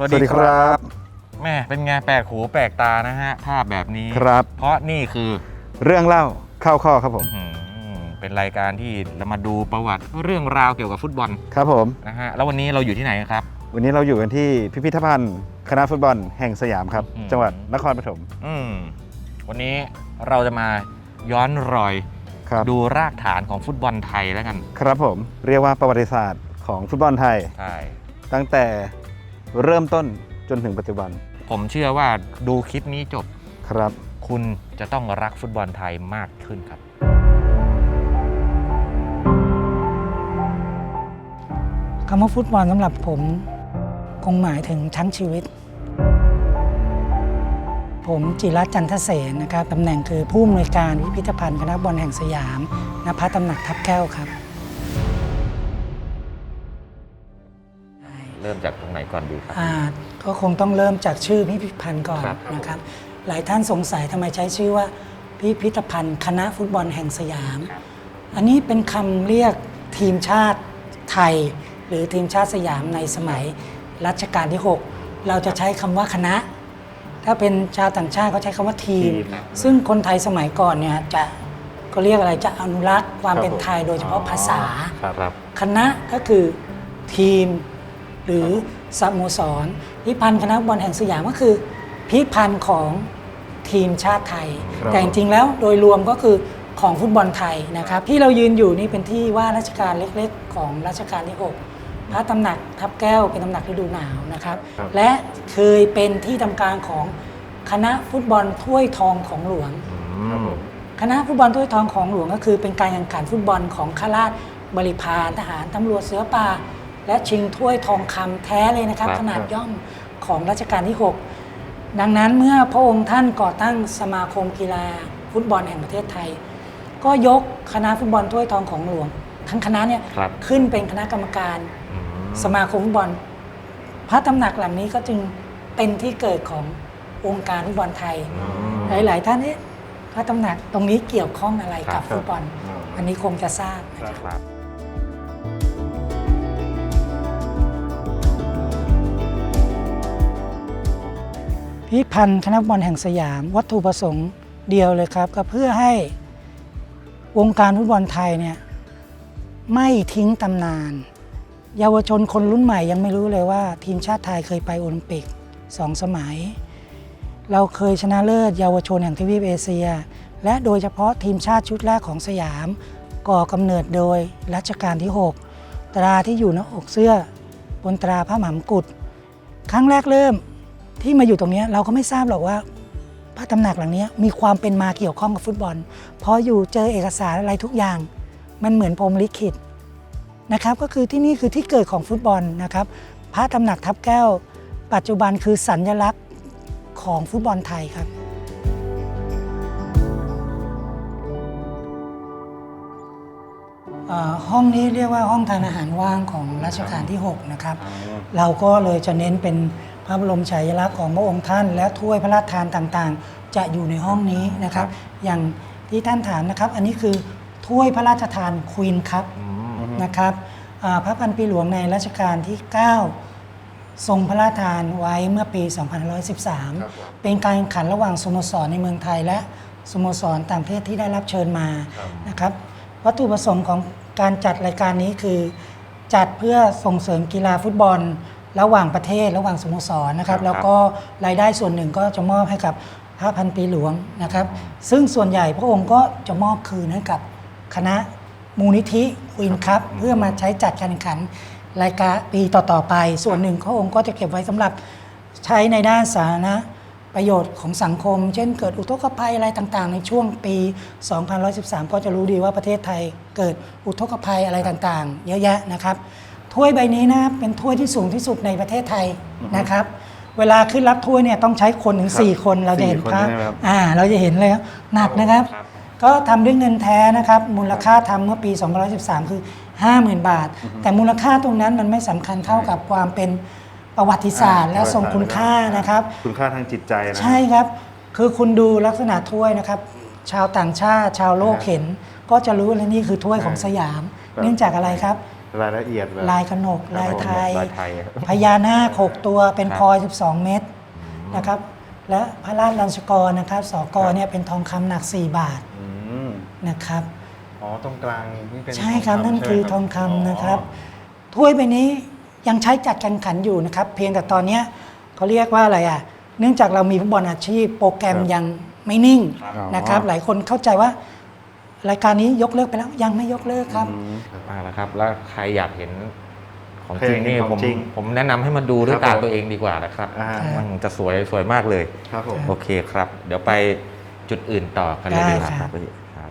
สวัสดีครับแม่เป็นไงแปลกหูแปลกตานะฮะภาพแบบนี้ครับ เพราะนี่คือเรื่องเล่าเข้าข้อครับผมอื้อหือเป็นรายการที่เรามาดูประวัติเรื่องราวเกี่ยวกับฟุตบอลครับผมนะฮะแล้ววันนี้เราอยู่ที่ไหนครับ วันนี้เราอยู่กันที่พิพิธภัณฑ์คณะฟุตบอลแห่งสยามครับอืมจังหวัดนครปฐมอืมวันนี้เราจะมาย้อนรอยครับดูรากฐานของฟุตบอลไทยแล้วกัน ครับผม เรียกว่าประวัติศาสตร์ของฟุตบอลไทยใช่ตั้งแต่ เริ่มต้นจนถึงปัจจุบันผมเชื่อว่าดูคลิปนี้จบ ครับ คุณจะต้องรักฟุตบอลไทยมากขึ้นครับ คำว่าฟุตบอลสำหรับผม คงหมายถึงทั้งชีวิต ผมจิรัตน์จันทเสนนะครับตำแหน่งคือผู้อำนวยการพิพิธภัณฑ์คณะบอลแห่งสยามณพระตำหนักทับแก้วครับ มจากตรงไหนก่อนดีครับ อ่าก็คงต้องเริ่มจากชื่อพิพิธภัณฑ์ก่อนครับ นะครับ หลายท่านสงสัยทำไมใช้ชื่อว่า พิพิธภัณฑ์คณะฟุตบอลแห่งสยาม อันนี้เป็นคำเรียกทีมชาติไทย หรือทีมชาติสยามในสมัยรัชกาลที่ 6 เราจะใช้คำว่าคณะ ถ้าเป็นชาวต่างชาติเขาใช้คำว่าทีม ทีมนะซึ่งคนไทยสมัยก่อนเนี่ยจะก็เรียกอะไรจะอนุรักษ์ความครับเป็นผม ไทยโดยเฉพาะภาษา ครับครับคณะก็คือทีม หรือสโมสรพิพันธ์คณะฟุตบอลแห่งสยามก็คือ พิพันธ์ของทีมชาติไทย ครับแต่จริงๆแล้วโดยรวมก็คือของฟุตบอลไทยนะครับ ที่เรายืนอยู่นี่เป็นที่ว่าราชการเล็กๆ ของรัชกาลที่ 6 พระตำหนักทับแก้วเป็นตำหนักฤดูหนาวนะครับและเคยเป็นที่ทำการของคณะฟุตบอลถ้วยทองของหลวงคณะฟุตบอลถ้วยทองของหลวงก็คือเป็นการแข่งขันฟุตบอลของข้าราชบริพารทหารตำรวจเสือป่า และชิงถ้วยทองคำแท้เลยนะครับ ครับขนาดย่อมของรัชกาลที่ 6 ดังนั้นเมื่อพระองค์ท่านก่อตั้งสมาคมกีฬาฟุตบอลแห่งประเทศไทย ก็ยกคณะฟุตบอลถ้วยทองของหลวง ทั้งคณะเนี่ยครับ ขึ้นเป็นคณะกรรมการสมาคมฟุตบอล พระตำหนักหลังนี้ก็จึงเป็นที่เกิดขององค์การฟุตบอลไทย หลาย ๆ ท่านเอ๊ะพระตำหนักตรงนี้เกี่ยวข้องอะไรครักับบฟุตบอล อันนี้คงจะทราบนะครับ พิพันธ์คณะฟุตบอลแห่งสยาม วัตถุประสงค์เดียวเลยครับ ก็เพื่อให้วงการฟุตบอลไทยเนี่ยไม่ทิ้งตำนาน เยาวชนคนรุ่นใหม่ยังไม่รู้เลยว่า ทีมชาติไทยเคยไปโอลิมปิกสองสมัย เราเคยชนะเลิศเยาวชนแห่งทวีปเอเชีย และโดยเฉพาะทีมชาติชุดแรกของสยาม ก่อกำเนิดโดยรัชกาลที่ 6 ตราที่อยู่หน้าอกเสื้อบนตราพระมหามกุฎครั้งแรกเริ่ม ที่มาอยู่ตรงเนี้ยเราก็ไม่ทราบหรอกว่าพระตำหนักหลังเนี้ยมีความเป็นมาเกี่ยวข้องกับฟุตบอลพออยู่เจอเอกสารอะไรทุกอย่าง มันเหมือนพรหมลิขิตนะครับก็คือที่นี่คือที่เกิดของฟุตบอลนะครับ พระตำหนักทับแก้ว ปัจจุบันคือสัญลักษณ์ของฟุตบอลไทยครับเอ่อห้องนี้เรียกว่าห้องทานอาหารว่างของรัชกาลที่ 6 นะครับ เราก็เลยจะเน้นเป็น พระบรมฉายาลักษณ์ของพระองค์ท่าน และถ้วยพระราชทานต่างๆ จะอยู่ในห้องนี้นะครับ อย่างที่ท่านถามนะครับ อันนี้คือถ้วยพระราชทานควีนครับนะครับอ่าพระพันปีหลวงในรัชกาลที่ 9 ทรงพระราชทานไว้เมื่อปี 2513 เป็นการแข่งขันระหว่างสโมสรในเมืองไทย และสโมสรต่างประเทศที่ได้รับเชิญมานะครับ วัตถุประสงค์ของการจัดรายการนี้คือ จัดเพื่อส่งเสริมกีฬาฟุตบอล ระหว่างประเทศระหว่างสโมสรนะครับแล้วก็รายได้ส่วนหนึ่งก็จะมอบให้กับพระพันปีหลวงนะครับ ซึ่งส่วนใหญ่พระองค์ก็จะมอบคืนให้กับคณะมูลนิธิควีนครับเพื่อมาใช้จัดการแข่งขันรายการปีต่อๆไป ส่วนหนึ่งพระองค์ก็จะเก็บไว้สำหรับใช้ในด้านสาธารณประโยชน์ของสังคม เช่นเกิดอุทกภัยอะไรต่างๆ ในช่วงปี 2113 ก็จะรู้ดีว่าประเทศไทยเกิดอุทกภัยอะไรต่างๆ เยอะแยะนะครับ ถ้วยใบนี้นะเป็นถ้วยที่สูงที่สุดในประเทศไทยนะครับ เวลาขึ้นรับถ้วยเนี่ยต้องใช้คนถึง 4 คนเราจะเห็นสี่คนภาพใช่ไหมครับอ่าเราจะเห็นเลยครับหนักนะครับ ก็ทำด้วยเงินแท้นะครับมูลค่าทำเมื่อปี2513 คือ 50,000 บาท แต่มูลค่าตรงนั้นมันไม่สำคัญเท่ากับความเป็นประวัติศาสตร์และทรงคุณค่านะครับ คุณค่าทางจิตใจนะใช่ครับ คือคุณดูลักษณะถ้วยนะครับ ชาวต่างชาติ ชาวโลกเห็น ก็จะรู้เลยนี่คือถ้วยของสยามครับเนื่องจากอะไรครับ รายละเอียดแบบ ลายขนกลายไทย ลายไทยพญานาคหกตัวเป็นครับพลอย 12 เม็ดนะครับ และพระราชลัญชกรนะครับสกเนี่ยเป็นทองคำหนัก 4 บาทอืมนะครับ อ๋อตรงกลางนี่เป็นใช่ครับทนั่นใช่ไหมคือทองคำนะครับ ถ้วยใบนี้ยังใช้จัดแข่งขันอยู่นะครับ เพียงแต่ตอนเนี้ยเขาเรียกว่าอะไรอะ เนื่องจากเรามีฟุตบอลอาชีพ โปรแกรมยังไม่นิ่งอ๋อนะครับ หลายคนเข้าใจว่า รายการนี้ยกเลิกไปแล้วยังไม่ยกเลิกครับ อืมครับมาแล้วครับ แล้วใครอยากเห็นของใครจอริยางกเห็นนี่ของผมจริงผมแนะนำให้มาดูด้วยครัตาบผม ตัวเองดีกว่านะครับอ่ามันจะสวยสวยมากเลย ครับผม โอเคครับ เดี๋ยวไปจุดอื่นต่อกันเลยได้ดีกว่าคครัรับบ พี่ครับ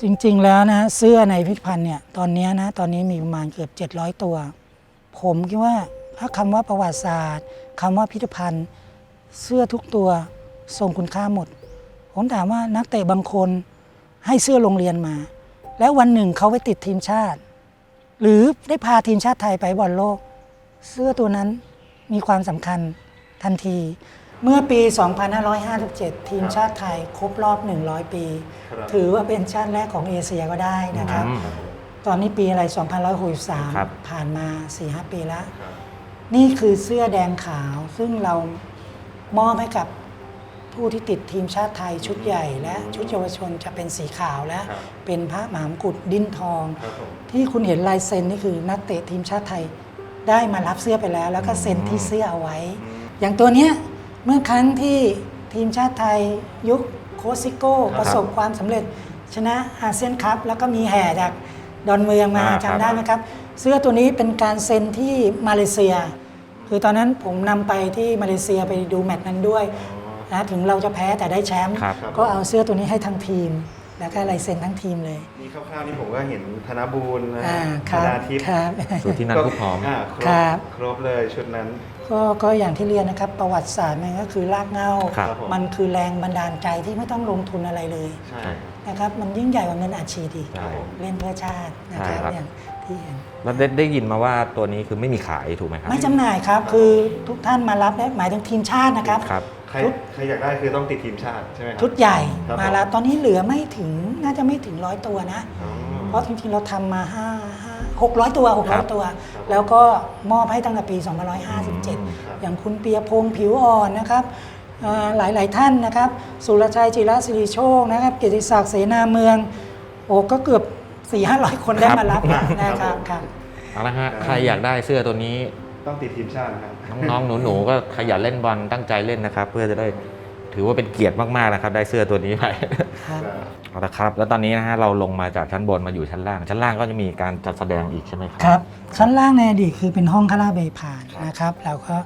จริง ๆ แล้วนะเสื้อในพิพิธภัณฑ์เนี่ยตอนเนี้ยนะตอนนี้มีประมาณเกือบ 700 ตัว ผมคิดว่าถ้าคำว่าประวัติศาสตร์คำว่าพิพิธภัณฑ์ เสื้อทุกตัว ทรงคุณค่าหมด ผมถามว่านักเตะบางคนให้เสื้อโรงเรียนมา แล้ววันหนึ่งเขาไปติดทีมชาติ หรือได้พาทีมชาติไทยไปบอลโลก เสื้อตัวนั้นมีความสำคัญทันที เมื่อปี 2557 ทีมชาติไทยครบรอบ 100 ปี ครับถือว่าเป็นชาติแรกของเอเชียก็ได้นะครับ อืม ตอนนี้ปีอะไร ครับ 2563 ผ่านมา 4-5 ปีแล้ว นี่คือเสื้อแดงขาวซึ่งเรามอบให้กับ ผู้ที่ติดทีมชาติไทยชุดใหญ่ และชุดเยาวชนจะเป็นสีขาวและครับเป็นพระมหามกุฎดิ้นทอง ครับผมที่คุณเห็นลายเซ็นนี่คือนักเตะทีมชาติไทยได้มารับเสื้อไปแล้ว แล้วก็เซ็นที่เสื้อเอาไว้ อย่างตัวเนี้ยเมื่อครั้งที่ทีมชาติไทยยุคโคชซิโก้ครับประสบความสำเร็จชนะอาเซียนคัพแล้วก็มีแห่จากดอนเมืองมาอ่าครับจำได้ไหมครับ เสื้อตัวนี้เป็นการเซ็นที่มาเลเซีย คือตอนนั้นผมนำไปที่มาเลเซียไปดูแมตช์นั้นด้วย นะถึงเราจะแพ้แต่ได้แชมป์ครับก็เอาเสื้อตัวนี้ให้ทั้งทีม แล้วก็ลายเซ็นทั้งทีมเลยนี่คร่าวๆนี่ผมก็เห็นธนบูรณ์นะอ่าคธรับนาทิพย์ครับสุดที่นันทุกหอมาครบครับครบเลยชุดนั้น ก็ก็อย่างที่เรียนนะครับประวัติศาสตร์มันก็คือรากเหง้า ครับผมมันคือแรงบันดาลใจที่ไม่ต้องลงทุนอะไรเลยใช่ใช่นะครับมันยิ่งใหญ่กว่าเงินอาชีพอีกใช่ เล่นเพื่อชาตินะครับใช่ครับ อย่างที่เห็น แล้วได้ได้ยินมาว่าตัวนี้คือไม่มีขายถูกไหมครับ ไม่จำหน่ายครับ คือทุกท่านมารับได้หมายถึงทีมชาตินะครับ ครับใค รชุด ใครอยากได้คือต้องติดทีมชาติใช่ไหมครับชุดใหญ่ครับมาแล้วตอนนี้เหลือไม่ถึงน่าจะไม่ถึงร้อยตัวนะ อ๋อ เพราะจริงๆเราทำมา5 5 600ตัวครับ600ตัว ครับแล้วก็มอบให้ตั้งแต่ปีครับ2557 อย่างคุณเปียพงษ์ผิวอ่อนนะครับเอ่อหลายๆท่านนะครับ สุรชัยจิรศิริโชคนะครับ เกียรติศักดิ์เสนาเมือง โอ้ก็เกือบ4 5 0 0คนได้มารับ นะครับครับ เอาละฮะ ใครอยากได้เสื้อตัวนี้ ต้องติดทีมชาตินะครับ น้องๆ หนูๆ ก็ขยันเล่นบอลตั้งใจเล่นนะครับ เพื่อจะได้ถือว่าเป็นเกียรติมากๆ นะครับ ได้เสื้อตัวนี้ไปครับเอาละครับ แล้วตอนนี้นะฮะเราลงมาจากชั้นบนมาอยู่ชั้นล่าง ชั้นล่างก็จะมีการจัดแสดงอีกใช่ไหมครัครับ ชั้นล่างในอดีตคือเป็นห้องคาราเบพานนะครับ เราก็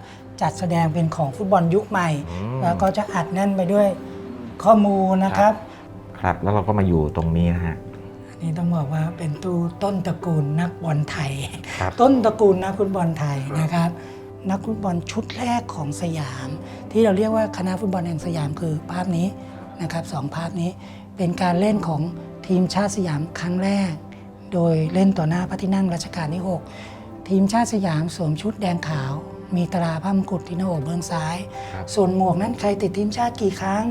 จัดแสดงเป็นของฟุตบอลยุคใหม่อืมแล้วก็จะอัดแน่นไปด้วยข้อมูลนะครับ ครับ แล้วเราก็มาอยู่ตรงนี้นะฮะอั นนี้ต้องบอกว่าเป็นตู้ต้นตระกูลนักบอลไทย ครับ ต้นตระกูลนักฟุตบอลไทยนะครับ นักฟุตบอลชุดแรกของสยาม ที่เราเรียกว่าคณะฟุตบอลแห่งสยามคือภาพนี้นะครับสองภาพนี้เป็นการเล่นของทีมชาติสยามครั้งแรก โดยเล่นต่อหน้าพระที่นั่งรัชกาลที่ 6 ทีมชาติสยามสวมชุดแดงขาว มีตราพระมงกุฎที่หน้าอกเบื้องซ้าย ครับ ส่วนหมวกนั้นใครติดทีมชาติกี่ครั้ง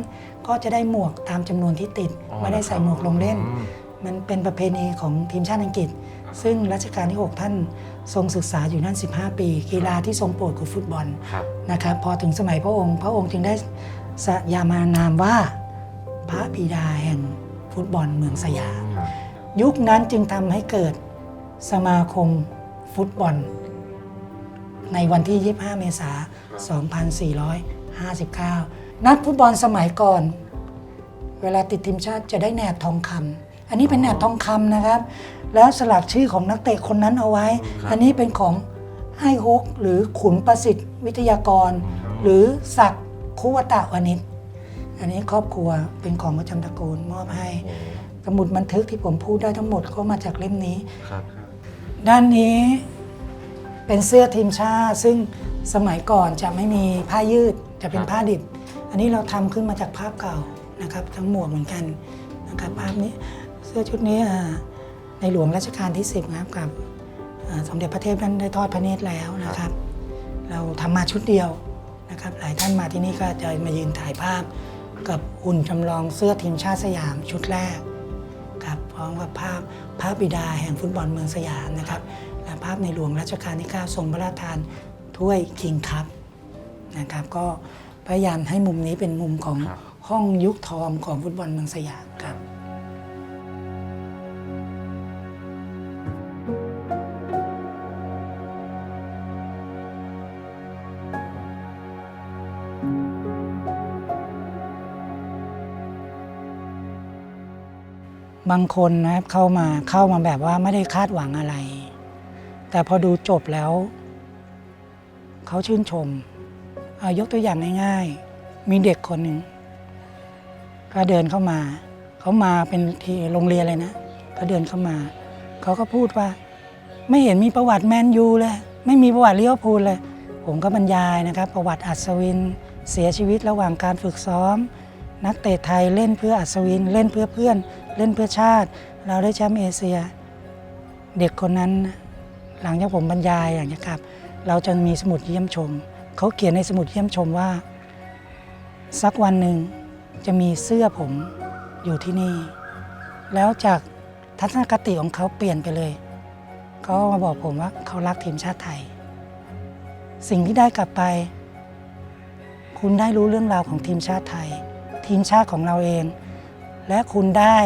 ก็จะได้หมวกตามจำนวนที่ติด อ๋อไม่ได้ใส่หมวกลงเล่น อืม มันเป็นประเพณีของทีมชาติอังกฤษ ซึ่งรัชกาลที่ 6 ท่านทรงศึกษาอยู่นั่น 15 ปี กีฬาที่ทรงโปรดคือฟุตบอลครับนะครับพอถึงสมัยพระองค์ พระองค์จึงได้สยามานามว่าพระบิดาแห่งฟุตบอลเมืองสยาม ยุคนั้นจึงทำให้เกิดสมาคมฟุตบอล ในวันที่ 25 เมษายน 2459 นักฟุตบอลสมัยก่อน เวลาติดทีมชาติจะได้แหนบทองคำ อันนี้เป็นแหนบทองคำนะครับ แล้วสลักชื่อของนักเตะคนนั้นเอาไว้ครับอันนี้เป็นของไอ้ฮกหรือขุนประสิทธิ์วิทยากร หรือศักดิ์คุวตะวนิชอันนี้ครอบครัวเป็นของประจำตระกูลมอบให้ สมุดบันทึกที่ผมพูดได้ทั้งหมดก็มาจากเล่มนี้ครับด้านนี้เป็นเสื้อทีมชาติ ซึ่งสมัยก่อนจะไม่มีผ้ายืดจะเป็นครับผ้าดิบ อันนี้เราทำขึ้นมาจากภาพเก่านะครับ ทั้งหมวกเหมือนกันนะครับภาพนี้เสื้อชุดนี้อ่าในหลวงรัชกาลที่ 10นะครับกับอ่าสมเด็จพระเทพนั้นได้ทอดพระเนตรแล้วนะครับ เราทำมาชุดเดียวนะครับ หลายท่านมาที่นี่ก็จะมายืนถ่ายภาพ กับหุ่นจำลองเสื้อทีมชาติสยามชุดแรกร้อมกับภาพพระบิดาแห่งฟุตบอลเมืองสยามนะครับและภาพในหลวงรัชกาลที่ 9 ทรงพระราชทานถ้วยคิงคัพนะครับ ก็พยายามให้มุมนี้เป็นมุมของครับห้องยุคทองของฟุตบอลเมืองสยามครับ บางคนนะครับเข้ามาเข้ามาแบบว่าไม่ได้คาดหวังอะไร แต่พอดูจบแล้ว เขาชื่นชมเอายกตัวอย่างง่ายๆ มีเด็กคนหนึ่งก็เดินเข้ามา เขามาเป็นที่โรงเรียนเลยนะเขาเดินเข้ามา เขาก็พูดว่า ไม่เห็นมีประวัติแมนยูเลย ไม่มีประวัติเลี้ยวพูลเลย ผมก็บรรยายนะครับ ประวัติอัศวินเสียชีวิตระหว่างการฝึกซ้อม นักเตะไทยเล่นเพื่ออัศวินเล่นเพื่อเพื่อน เล่นเพื่อชาติ เราได้แชมป์เอเชีย เด็กคนนั้น หลังจากผมบรรยายอย่างนี้ครับ เราจะมีสมุดเยี่ยมชม เขาเขียนในสมุดเยี่ยมชมว่า สักวันหนึ่งจะมีเสื้อผมอยู่ที่นี่ แล้วจากทัศนคติของเขาเปลี่ยนไปเลย เขามาบอกผมว่าเขารักทีมชาติไทย สิ่งที่ได้กลับไป คุณได้รู้เรื่องราวของทีมชาติไทย ทีมชาติของเราเอง และคุณได้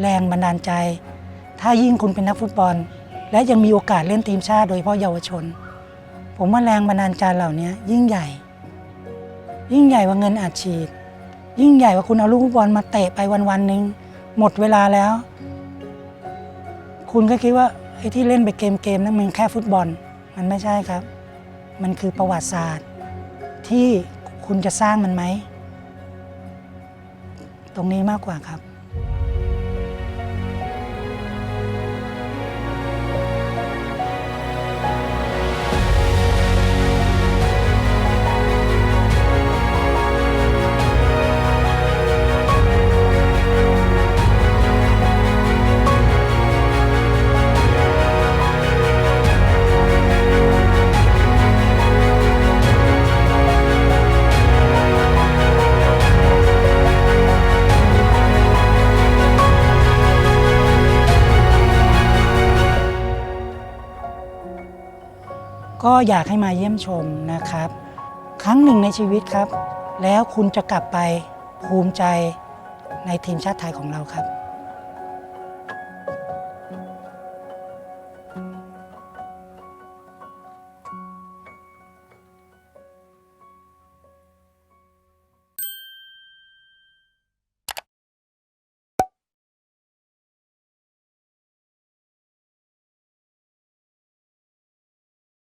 แรงบันดาลใจ ถ้ายิ่งคุณเป็นนักฟุตบอล และยังมีโอกาสเล่นทีมชาติโดยเฉพาะเยาวชน ผมว่าแรงบันดาลใจเหล่านี้ยิ่งใหญ่ ยิ่งใหญ่กว่าเงินอัดฉีด ยิ่งใหญ่กว่าคุณเอาลูกฟุตบอลมาเตะไปวันวันหนึ่งหมดเวลาแล้ว คุณก็คิดว่าไอ้ที่เล่นไปเกมเกมนั้นมันแค่ฟุตบอล มันไม่ใช่ครับ มันคือประวัติศาสตร์ ที่คุณจะสร้างมันไหม ตรงนี้มากกว่าครับ อยากให้มาเยี่ยมชมนะครับ ครั้งหนึ่งในชีวิตครับ แล้วคุณจะกลับไปภูมิใจในทีมชาติไทยของเราครับ